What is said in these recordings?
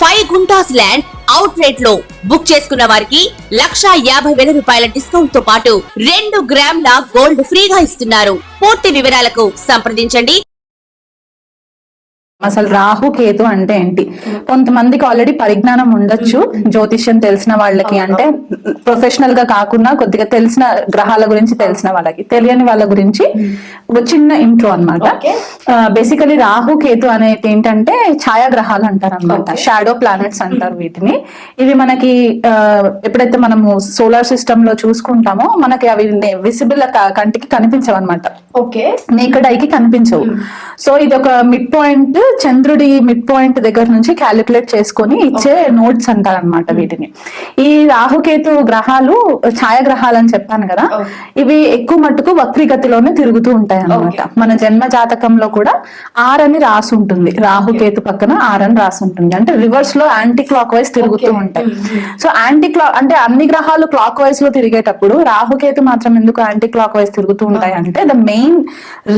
Five guntas land out రేట్లో book చేసుకున్న వారికి లక్షా యాభై వేల రూపాయల డిస్కౌంట్తో పాటు రెండు గ్రాముల గోల్డ్ ఫ్రీగా ఇస్తున్నారు. పూర్తి వివరాలకు సంప్రదించండి. అసలు రాహు కేతు అంటే ఏంటి? కొంతమందికి ఆల్రెడీ పరిజ్ఞానం ఉండొచ్చు జ్యోతిష్యం తెలిసిన వాళ్ళకి అంటే ప్రొఫెషనల్గా కాకుండా కొద్దిగా తెలిసిన గ్రహాల గురించి తెలిసిన వాళ్ళకి తెలియని వాళ్ళ గురించి ఒక చిన్న ఇంట్రో అనమాట బేసికలీ రాహు కేతు అనేది ఏంటంటే ఛాయాగ్రహాలు అంటారు అనమాట షాడో ప్లానెట్స్ అంటారు వీటిని. ఇవి మనకి ఎప్పుడైతే మనము సోలార్ సిస్టమ్లో చూసుకుంటామో మనకి అవి విసిబుల్ కంటికి కనిపించవు అనమాట ఓకే నేకడ్ ఐకి కనిపించవు. సో ఇది ఒక మిడ్ పాయింట్ చంద్రుడి మిడ్ పాయింట్ దగ్గర నుంచి క్యాలిక్యులేట్ చేసుకొని ఇచ్చే నోట్స్ అంటారు అనమాట వీటిని. ఈ రాహుకేతు గ్రహాలు ఛాయాగ్రహాలు అని చెప్పాను కదా. ఇవి ఎక్కువ మట్టుకు వక్రీగతిలోనే తిరుగుతూ ఉంటాయి అన్నమాట. మన జన్మ జాతకంలో కూడా ఆర్ అని రాసి ఉంటుంది. రాహుకేతు పక్కన ఆర్ అని రాసి ఉంటుంది. అంటే రివర్స్లో యాంటీ క్లాక్ వైజ్ తిరుగుతూ ఉంటాయి. సో యాంటీ క్లాక్ అంటే అన్ని గ్రహాలు క్లాక్ వైజ్లో తిరిగేటప్పుడు రాహుకేతు మాత్రం ఎందుకు యాంటీ క్లాక్ వైజ్ తిరుగుతూ ఉంటాయి అంటే ద మెయిన్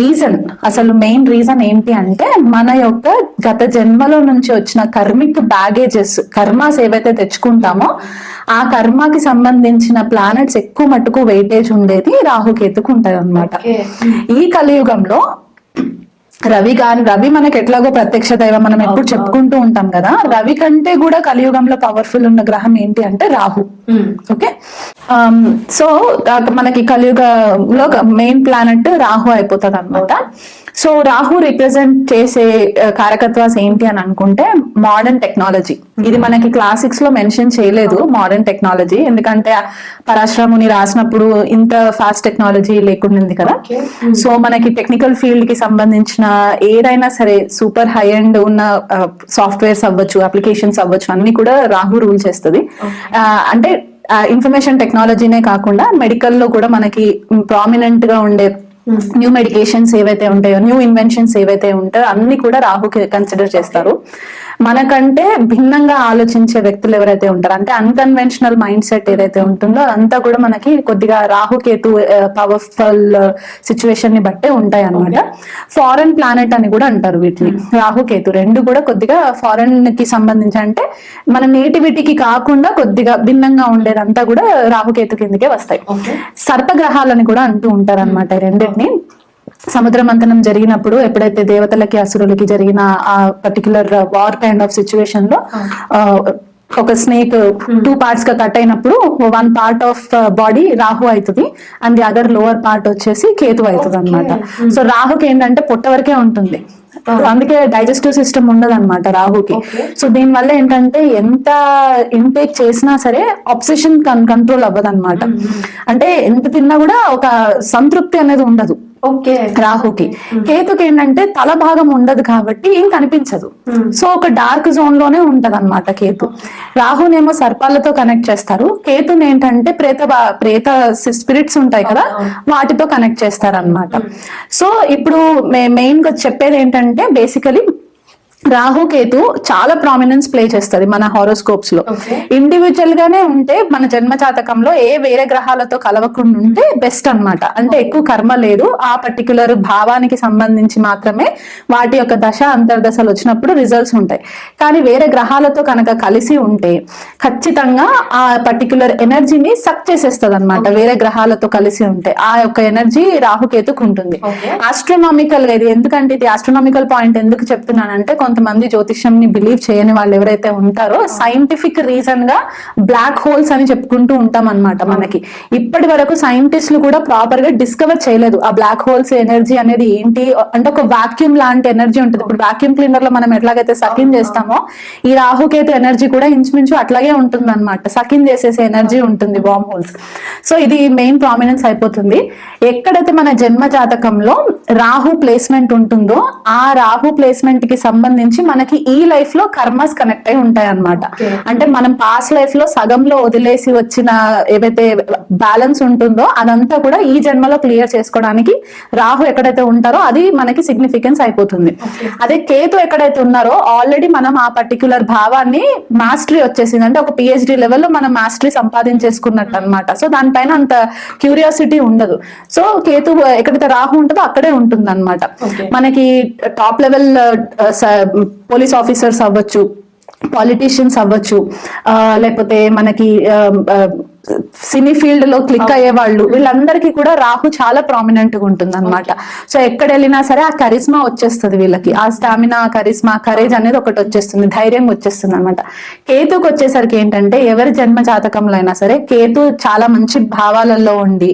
రీజన్ అసలు మెయిన్ రీజన్ ఏంటి అంటే మన యొక్క గత జన్మలో నుంచి వచ్చిన కర్మిక్ బ్యాగేజెస్ కర్మాస్ ఏవైతే తెచ్చుకుంటామో ఆ కర్మకి సంబంధించిన ప్లానెట్స్ ఎక్కువ మట్టుకు వెయిటేజ్ ఉండేది రాహుకేతుకు ఉంటది అనమాట ఈ కలియుగంలో రవి గాని రవి మనకి ఎట్లాగో ప్రత్యక్ష దైవం మనం ఎప్పుడు చెప్పుకుంటూ ఉంటాం కదా రవి కంటే కూడా కలియుగంలో పవర్ఫుల్ ఉన్న గ్రహం ఏంటి అంటే రాహు. ఓకే. సో మనకి కలియుగంలో మెయిన్ ప్లానెట్ రాహు అయిపోతుంది అనమాట సో రాహు రిప్రజెంట్ చేసే ఆ, కారకత్వాస్ ఏంటి అని అనుకుంటే మోడర్న్ టెక్నాలజీ ఇది మనకి క్లాసిక్స్లో మెన్షన్ చేయలేదు మోడర్న్ టెక్నాలజీ ఎందుకంటే పరాశ్రముని రాసినప్పుడు ఇంత ఫాస్ట్ టెక్నాలజీ లేకుండింది కదా. సో మనకి టెక్నికల్ ఫీల్డ్కి సంబంధించిన ఏదైనా సరే సూపర్ హై అండ్ ఉన్న సాఫ్ట్వేర్స్ అవ్వచ్చు అప్లికేషన్స్ అవ్వచ్చు అన్ని కూడా రాహు రూల్ చేస్తుంది. ఆ, అంటే ఇన్ఫర్మేషన్ టెక్నాలజీనే కాకుండా మెడికల్లో కూడా మనకి ప్రామినెంట్గా ఉండే న్యూ మెడికేషన్స్ ఏవైతే ఉంటాయో న్యూ ఇన్వెన్షన్స్ ఏవైతే ఉంటాయో అన్ని కూడా రాహు కన్సిడర్ చేస్తారు. మనకంటే భిన్నంగా ఆలోచించే వ్యక్తులు ఎవరైతే ఉంటారో అంటే అన్కన్వెన్షనల్ మైండ్ సెట్ ఏదైతే ఉంటుందో అదంతా కూడా మనకి కొద్దిగా రాహుకేతు పవర్ఫుల్ సిచ్యువేషన్ని బట్టే ఉంటాయి అన్నమాట ఫారెన్ ప్లానెట్ అని కూడా అంటారు వీటిని. రాహుకేతు రెండు కూడా కొద్దిగా ఫారెన్కి సంబంధించి అంటే మన నేటివిటీకి కాకుండా కొద్దిగా భిన్నంగా ఉండేదంతా కూడా రాహుకేతు కిందకే వస్తాయి. సర్పగ్రహాలని కూడా అంటూ ఉంటారు అనమాట రెండింటిని. సముద్ర మంథనం జరిగినప్పుడు ఎప్పుడైతే దేవతలకి అసురులకి జరిగిన ఆ పర్టికులర్ వార్ కైండ్ ఆఫ్ సిచ్యువేషన్లో ఒక స్నేక్ టూ పార్ట్స్గా కట్ అయినప్పుడు one part of body Rahu అవుతుంది and the other lower part వచ్చేసి కేతు అవుతుంది అనమాట సో రాహుకి ఏంటంటే పొట్ట వరకే ఉంటుంది. అందుకే డైజెస్టివ్ సిస్టమ్ ఉండదు అనమాట రాహుకి సో దీని వల్ల ఏంటంటే ఎంత ఇంటేక్ చేసినా సరే ఆప్సిషన్ కంట్రోల్ అవ్వదు అనమాట అంటే ఎంత తిన్నా కూడా ఒక సంతృప్తి అనేది ఉండదు. రాహుకి. కేతుకి ఏంటంటే తల భాగం ఉండదు కాబట్టి ఏం కనిపించదు. సో ఒక డార్క్ జోన్లోనే ఉంటది అనమాట కేతు. రాహునేమో సర్పాలతో కనెక్ట్ చేస్తారు. కేతుని ఏంటంటే ప్రేత ప్రేత స్పిరిట్స్ ఉంటాయి కదా వాటితో కనెక్ట్ చేస్తారు అనమాట సో ఇప్పుడు మెయిన్గా చెప్పేది ఏంటంటే బేసికలీ రాహు కేతు చాలా ప్రామినెన్స్ ప్లే చేస్తుంది మన హారోస్కోప్స్లో. ఇండివిజువల్ గానే ఉంటే మన జన్మ జాతకంలో ఏ వేరే గ్రహాలతో కలవకుండా ఉంటే బెస్ట్ అన్నమాట. అంటే ఎక్కువ కర్మ లేదు. ఆ పర్టికులర్ భావానికి సంబంధించి మాత్రమే వాటి యొక్క దశ అంతర్దశలు వచ్చినప్పుడు రిజల్ట్స్ ఉంటాయి. కానీ వేరే గ్రహాలతో కనుక కలిసి ఉంటే ఖచ్చితంగా ఆ పర్టికులర్ ఎనర్జీని సక్ చేసేస్తుంది అనమాట వేరే గ్రహాలతో కలిసి ఉంటే ఆ యొక్క ఎనర్జీ రాహుకేతుకు ఉంటుంది. ఆస్ట్రోనామికల్గా ఇది ఎందుకంటే ఇది ఆస్ట్రోనామికల్ పాయింట్ ఎందుకు చెప్తున్నానంటే కొంతమంది జ్యోతిష్యం ని బిలీవ్ చేయని వాళ్ళు ఎవరైతే ఉంటారో సైంటిఫిక్ రీజన్గా బ్లాక్ హోల్స్ అని చెప్పుకుంటూ ఉంటాం అన్నమాట మనకి. ఇప్పటి వరకు సైంటిస్టులు కూడా ప్రాపర్గా డిస్కవర్ చేయలేదు ఆ బ్లాక్ హోల్స్ ఎనర్జీ అనేది ఏంటి? అంటే ఒక వాక్యూమ్ లాంటి ఎనర్జీ ఉంటుంది. ఇప్పుడు వాక్యూమ్ క్లీనర్లో మనం ఎట్లాగైతే సకిన్ చేస్తామో ఈ రాహుకేతు ఎనర్జీ కూడా ఇంచుమించు అట్లాగే ఉంటుంది అనమాట సకిన్ చేసేసే ఎనర్జీ ఉంటుంది వామ్ హోల్స్ సో ఇది మెయిన్ ప్రామినెన్స్ అయిపోతుంది. ఎక్కడైతే మన జన్మ జాతకంలో రాహు ప్లేస్మెంట్ ఉంటుందో ఆ రాహు ప్లేస్మెంట్కి సంబంధించి సంబంధించి మనకి ఈ లైఫ్లో కర్మస్ కనెక్ట్ అయి ఉంటాయి Okay. అంటే మనం పాస్ట్ లైఫ్లో సగంలో వదిలేసి వచ్చిన ఏవైతే బ్యాలెన్స్ ఉంటుందో అదంతా కూడా ఈ జన్మలో క్లియర్ చేసుకోవడానికి రాహు ఎక్కడైతే ఉంటారో అది మనకి సిగ్నిఫికెన్స్ అయిపోతుంది. అదే కేతు ఎక్కడైతే ఉన్నారో ఆల్రెడీ మనం ఆ పర్టికులర్ భావాన్ని మాస్టరీ వచ్చేసింది అంటే ఒక పిహెచ్డి లెవెల్లో మనం మాస్టరీ సంపాదించేసుకున్నట్టు అనమాట సో దానిపైన అంత క్యూరియాసిటీ ఉండదు సో కేతు ఎక్కడైతే రాహు ఉంటుందో అక్కడే ఉంటుంది అనమాట. మనకి టాప్ లెవెల్ పోలీస్ ఆఫీసర్స్ అవ్వచ్చు పాలిటీషియన్స్ అవ్వచ్చు ఆ, లేకపోతే మనకి సినీ ఫీల్డ్లో క్లిక్ అయ్యే వాళ్ళు వీళ్ళందరికీ కూడా రాహు చాలా ప్రామినెంట్గా ఉంటుంది అనమాట సో ఎక్కడ వెళ్ళినా సరే ఆ కరిస్మా వచ్చేస్తుంది వీళ్ళకి. ఆ స్టామినా కరిస్మా కరేజ్ అనేది ఒకటి వచ్చేస్తుంది ధైర్యం వచ్చేస్తుంది అనమాట కేతుకు వచ్చేసరికి ఏంటంటే ఎవరి జన్మ జాతకంలో అయినా సరే కేతు చాలా మంచి భావాలలో ఉండి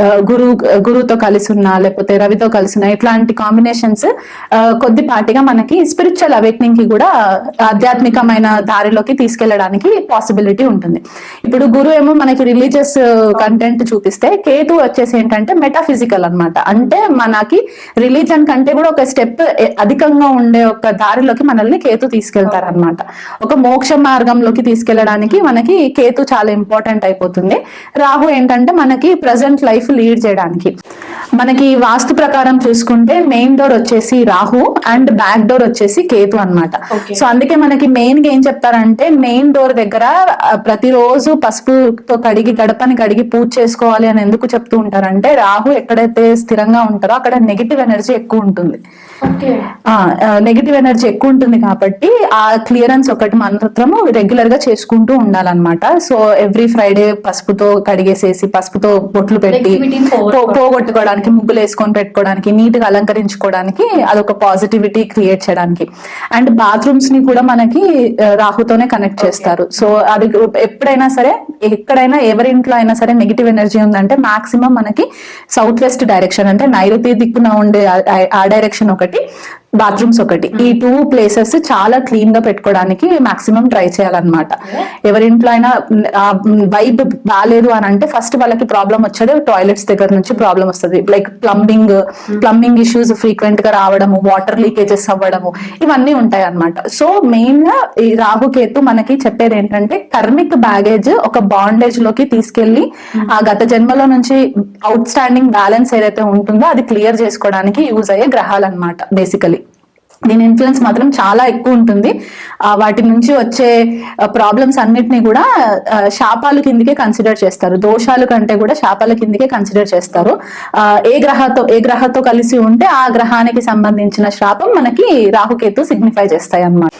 ఆ, గురు గురువుతో కలిసి ఉన్నా లేకపోతే రవితో కలిసి ఉన్నా ఇట్లాంటి కాంబినేషన్స్ కొద్దిపాటిగా మనకి స్పిరిచువల్ అవేక్నింగ్కి కూడా ఆధ్యాత్మికమైన దారిలోకి తీసుకెళ్ళడానికి పాసిబిలిటీ ఉంటుంది. ఇప్పుడు గురు ఏమో మనకి రిలీజియస్ కంటెంట్ uh, చూపిస్తే కేతు వచ్చేసి ఏంటంటే మెటాఫిజికల్ అన్నమాట. అంటే మనకి రిలీజన్ కంటే కూడా ఒక స్టెప్ అధికంగా ఉండే ఒక దారిలోకి మనల్ని కేతు తీసుకెళ్తారు అనమాట ఒక మోక్ష మార్గంలోకి తీసుకెళ్ళడానికి మనకి కేతు చాలా ఇంపార్టెంట్ అయిపోతుంది. రాహు ఏంటంటే మనకి ప్రజెంట్ లైఫ్ లీడ్ చేయడానికి. మనకి వాస్తు ప్రకారం చూసుకుంటే మెయిన్ డోర్ వచ్చేసి రాహు అండ్ బ్యాక్ డోర్ వచ్చేసి కేతు అన్నమాట. Okay. సో అందుకే మనకి మెయిన్గా ఏం చెప్తారంటే మెయిన్ డోర్ దగ్గర ప్రతిరోజు పసుపుతో కడిగి గడపని కడిగి పూజ చేసుకోవాలి అని ఎందుకు చెప్తూ ఉంటారంటే రాహు ఎక్కడైతే స్థిరంగా ఉంటారో అక్కడ నెగిటివ్ ఎనర్జీ ఎక్కువ ఉంటుంది. నెగిటివ్ ఎనర్జీ ఎక్కువ ఉంటుంది కాబట్టి ఆ క్లియరెన్స్ ఒకటి మాత్రము రెగ్యులర్గా చేసుకుంటూ ఉండాలన్నమాట. సో ఎవ్రీ ఫ్రైడే పసుపుతో కడిగేసేసి పసుపుతో బొట్లు పెట్టి Negativity పోగొట్టుకోవడానికి ముగ్గులు వేసుకొని పెట్టుకోవడానికి నీట్గా అలంకరించుకోవడానికి అదొక పాజిటివిటీ క్రియేట్ చేయడానికి. అండ్ బాత్రూమ్స్ని కూడా మనకి రాహుతోనే కనెక్ట్ చేస్తారు. సో అది ఎప్పుడైనా సరే ఎక్కడైనా ఎవరి ఇంట్లో అయినా సరే నెగిటివ్ ఎనర్జీ ఉందంటే మాక్సిమం మనకి సౌత్ వెస్ట్ డైరెక్షన్ అంటే నైరుతి దిక్కున ఉండే ఆ డైరెక్షన్ ఒకటి. బాత్రూమ్స్ ఒకటి. ఈ టూ ప్లేసెస్ చాలా క్లీన్గా పెట్టుకోవడానికి మాక్సిమం ట్రై చేయాలన్నమాట. ఎవరింట్లో అయినా వైబ్ బాగాలేదు అని అంటే ఫస్ట్ వాళ్ళకి ప్రాబ్లం వచ్చేది టాయిలెట్స్ దగ్గర నుంచి ప్రాబ్లం వస్తుంది. లైక్ ప్లంబింగ్ ప్లంబింగ్ ఇష్యూస్ ఫ్రీక్వెంట్గా రావడము వాటర్ లీకేజెస్ అవ్వడము ఇవన్నీ ఉంటాయి అన్నమాట సో మెయిన్గా ఈ రాహుకేతు మనకి చెప్పేది ఏంటంటే కర్మిక్ బ్యాగేజ్ ఒక బాండేజ్లోకి తీసుకెళ్ళి ఆ గత జన్మలో నుంచి అవుట్ స్టాండింగ్ బ్యాలెన్స్ ఏదైతే ఉంటుందో అది క్లియర్ చేసుకోవడానికి యూజ్ అయ్యే గ్రహాలు అనమాట బేసికలీ దీని ఇన్ఫ్లుయెన్స్ మాత్రం చాలా ఎక్కువ ఉంటుంది. వాటి నుంచి వచ్చే ప్రాబ్లమ్స్ అన్నిటిని కూడా శాపాలు కిందకే కన్సిడర్ చేస్తారు. దోషాలు కంటే కూడా శాపాల కిందకే కన్సిడర్ చేస్తారు. ఏ గ్రహతో ఏ గ్రహతో కలిసి ఉంటే ఆ గ్రహానికి సంబంధించిన శాపం మనకి రాహుకేతు సిగ్నిఫై చేస్తాయి అన్నమాట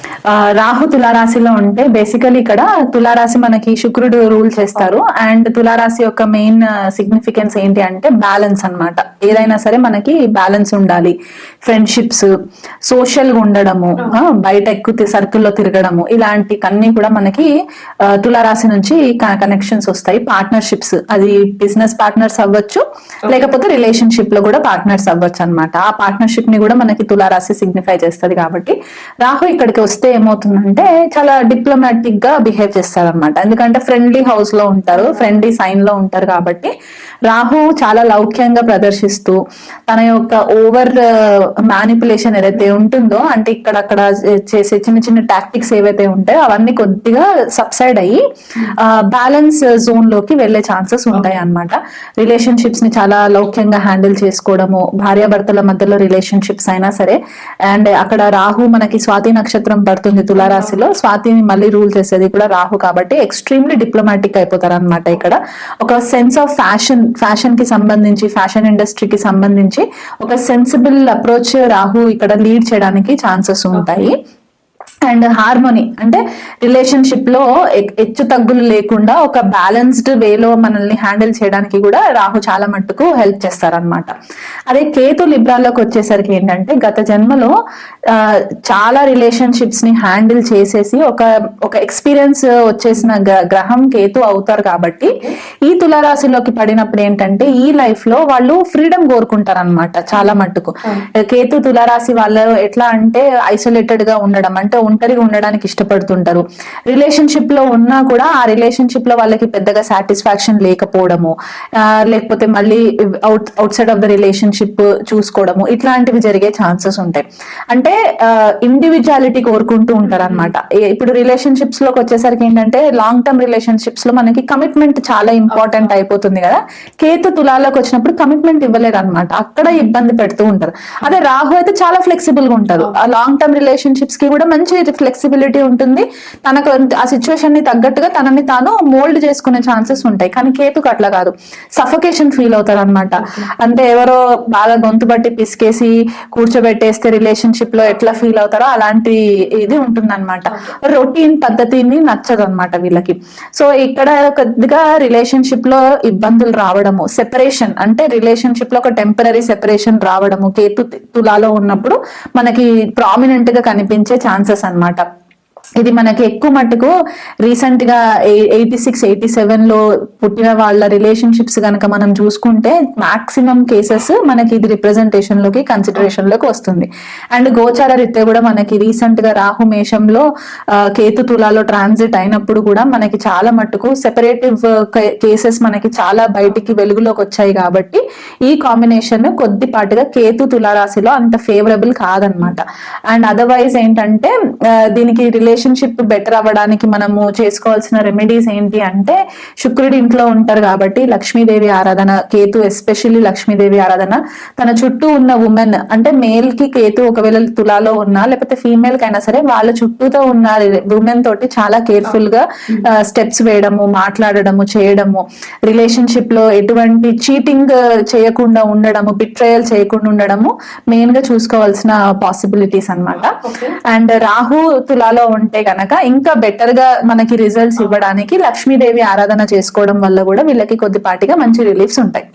రాహు తులారాశిలో ఉంటే బేసికలీ ఇక్కడ తులారాశి మనకి శుక్రుడు రూల్ చేస్తారు. అండ్ తులారాశి యొక్క మెయిన్ సిగ్నిఫికెన్స్ ఏంటి అంటే బ్యాలెన్స్ అన్నమాట. ఏదైనా సరే మనకి బ్యాలెన్స్ ఉండాలి. ఫ్రెండ్షిప్స్ సోషల్గా ఉండడము బయట ఎక్కువ సర్కిల్లో తిరగడము ఇలాంటి అన్ని కూడా మనకి తులారాశి నుంచి కనెక్షన్స్ వస్తాయి. పార్ట్నర్షిప్స్ అది బిజినెస్ పార్ట్నర్స్ అవ్వచ్చు. లేకపోతే రిలేషన్షిప్లో కూడా పార్ట్నర్స్ అవ్వచ్చు అనమాట ఆ పార్ట్నర్షిప్ని కూడా మనకి తులారాశి సిగ్నిఫై చేస్తది కాబట్టి రాహు ఇక్కడికి వస్తే ఏమవుతుందంటే చాలా డిప్లొమాటిక్గా బిహేవ్ చేస్తారనమాట ఎందుకంటే ఫ్రెండ్లీ హౌస్లో ఉంటారు ఫ్రెండ్లీ సైన్లో ఉంటారు కాబట్టి రాహు చాలా లౌక్యంగా ప్రదర్శిస్తూ తన యొక్క ఓవర్ మ్యానిపులేషన్ ఏదైతే ఉంటుందో అంటే ఇక్కడ అక్కడ చేసే చిన్న చిన్న టాక్టిక్స్ ఏవైతే ఉంటాయో అవన్నీ కొద్దిగా సబ్సైడ్ అయ్యి బ్యాలెన్స్ జోన్లోకి వెళ్ళే ఛాన్సెస్ ఉంటాయి అన్నమాట. రిలేషన్షిప్స్ని చాలా లౌక్యంగా హ్యాండిల్ చేసుకోవడము భార్యాభర్తల మధ్యలో రిలేషన్షిప్స్ అయినా సరే అండ్ అక్కడ రాహు మనకి స్వాతి నక్షత్రం పడుతుంది తులారాశిలో. స్వాతిని మళ్ళీ రూల్ చేసేది కూడా రాహు కాబట్టి ఎక్స్ట్రీమ్లీ డిప్లొమాటిక్ అయిపోతారు అనమాట ఇక్కడ. ఒక సెన్స్ ఆఫ్ ఫ్యాషన్ ఫ్యాషన్కి సంబంధించి ఫ్యాషన్ ఇండస్ట్రీకి సంబంధించి ఒక సెన్సిబుల్ అప్రోచ్ రాహు ఇక్కడ లీడ్ చేయడానికి ఛాన్సెస్ ఉంటాయి. And harmony. అంటే రిలేషన్షిప్లో హెచ్చు తగ్గులు లేకుండా ఒక బ్యాలెన్స్డ్ వేలో మనల్ని హ్యాండిల్ చేయడానికి కూడా రాహు చాలా మట్టుకు హెల్ప్ చేస్తారనమాట అదే కేతు లిబ్రాల్లోకి వచ్చేసరికి ఏంటంటే గత జన్మలో చాలా రిలేషన్షిప్స్ని హ్యాండిల్ చేసేసి ఒక ఒక ఎక్స్పీరియన్స్ వచ్చేసిన గ్ర- గ్రహం కేతు అవుతారు కాబట్టి ఈ తులారాశిలోకి పడినప్పుడు ఏంటంటే ఈ లైఫ్లో వాళ్ళు ఫ్రీడమ్ కోరుకుంటారు అనమాట చాలా మట్టుకు. కేతు తులారాశి వాళ్ళు ఎట్లా అంటే ఐసోలేటెడ్గా ఉండడం అంటే ఒంటరిగా ఉండడానికి ఇష్టపడుతుంటారు. రిలేషన్షిప్లో ఉన్నా కూడా ఆ రిలేషన్షిప్లో వాళ్ళకి పెద్దగా సాటిస్ఫాక్షన్ లేకపోవడము లేకపోతే మళ్ళీ out outside of the relationship చూసుకోవడము ఇట్లాంటివి జరిగే ఛాన్సెస్ ఉంటాయి. అంటే ఇండివిజువాలిటీ కోరుకుంటూ ఉంటారు అనమాట ఇప్పుడు రిలేషన్షిప్స్లోకి వచ్చేసరికి ఏంటంటే లాంగ్ టర్మ్ రిలేషన్షిప్స్లో మనకి కమిట్మెంట్ చాలా ఇంపార్టెంట్ అయిపోతుంది కదా. కేతు తులాలోకి వచ్చినప్పుడు కమిట్మెంట్ ఇవ్వలేరు అనమాట అక్కడ ఇబ్బంది పెడుతూ ఉంటారు. అదే రాహు అయితే చాలా ఫ్లెక్సిబుల్గా ఉంటారు. ఆ లాంగ్ టర్మ్ రిలేషన్షిప్స్కి కూడా మంచి ఫ్లెక్సిబిలిటీ ఉంటుంది. తనకు ఆ సిచ్యువేషన్ని తగ్గట్టుగా తనని తాను మోల్డ్ చేసుకునే ఛాన్సెస్ ఉంటాయి. కానీ కేతుకు అట్లా కాదు. సఫకేషన్ ఫీల్ అవుతారు అనమాట అంటే ఎవరో బాగా గొంతు బట్టి పిసికేసి కూర్చోబెట్టేస్తే రిలేషన్షిప్లో ఎట్లా ఫీల్ అవుతారో అలాంటి ఇది ఉంటుంది అనమాట రొటీన్ పద్ధతిని నచ్చదు అనమాట వీళ్ళకి. సో ఇక్కడ కొద్దిగా రిలేషన్షిప్లో ఇబ్బందులు రావడము సెపరేషన్ అంటే రిలేషన్షిప్లో ఒక టెంపరీ సెపరేషన్ రావడము కేతు తులాలో ఉన్నప్పుడు మనకి ప్రామినెంట్గా కనిపించే ఛాన్సెస్ అనమాట ఇది మనకి ఎక్కువ మటుకు రీసెంట్గా ఎయిటీ సిక్స్ ఎయిటీ సెవెన్లో పుట్టిన వాళ్ళ రిలేషన్షిప్స్ కనుక మనం చూసుకుంటే మాక్సిమం కేసెస్ మనకి ఇది రిప్రజెంటేషన్లోకి కన్సిడరేషన్లోకి వస్తుంది. అండ్ గోచార రీత్యా కూడా మనకి రీసెంట్గా రాహు మేషంలో కేతు తులాలో ట్రాన్సిట్ అయినప్పుడు కూడా మనకి చాలా మట్టుకు సెపరేటివ్ కేసెస్ మనకి చాలా బయటికి వెలుగులోకి వచ్చాయి కాబట్టి ఈ కాంబినేషన్ కొద్దిపాటుగా కేతు తులారాశిలో అంత ఫేవరబుల్ కాదనమాట. అండ్ అదర్వైజ్ ఏంటంటే దీనికి రిలేషన్ రిలేషన్షిప్ బెటర్ అవ్వడానికి మనము చేసుకోవాల్సిన రెమెడీస్ ఏంటి అంటే శుక్రుడి ఇంట్లో ఉంటారు కాబట్టి లక్ష్మీదేవి ఆరాధన కేతు ఎస్పెషల్లీ లక్ష్మీదేవి ఆరాధన. తన చుట్టూ ఉన్న ఉమెన్ అంటే మేల్కి కేతు ఒకవేళ తులాలో ఉన్నా లేకపోతే ఫీమేల్ కైనా సరే వాళ్ళ చుట్టూతో ఉన్న ఉమెన్ తోటి చాలా కేర్ఫుల్గా స్టెప్స్ వేయడము మాట్లాడడము చేయడము. రిలేషన్షిప్లో ఎటువంటి చీటింగ్ చేయకుండా ఉండడము బిట్రయల్ చేయకుండా ఉండడము మెయిన్గా చూసుకోవాల్సిన పాసిబిలిటీస్ అన్నమాట. అండ్ రాహు తులాలో ఉంటే గనక ఇంకా బెటర్గా మనకి రిజల్ట్స్ ఇవ్వడానికి లక్ష్మీదేవి ఆరాధన చేసుకోవడం వల్ల కూడా వీళ్ళకి కొద్దిపాటిగా మంచి రిలీఫ్స్ ఉంటాయి.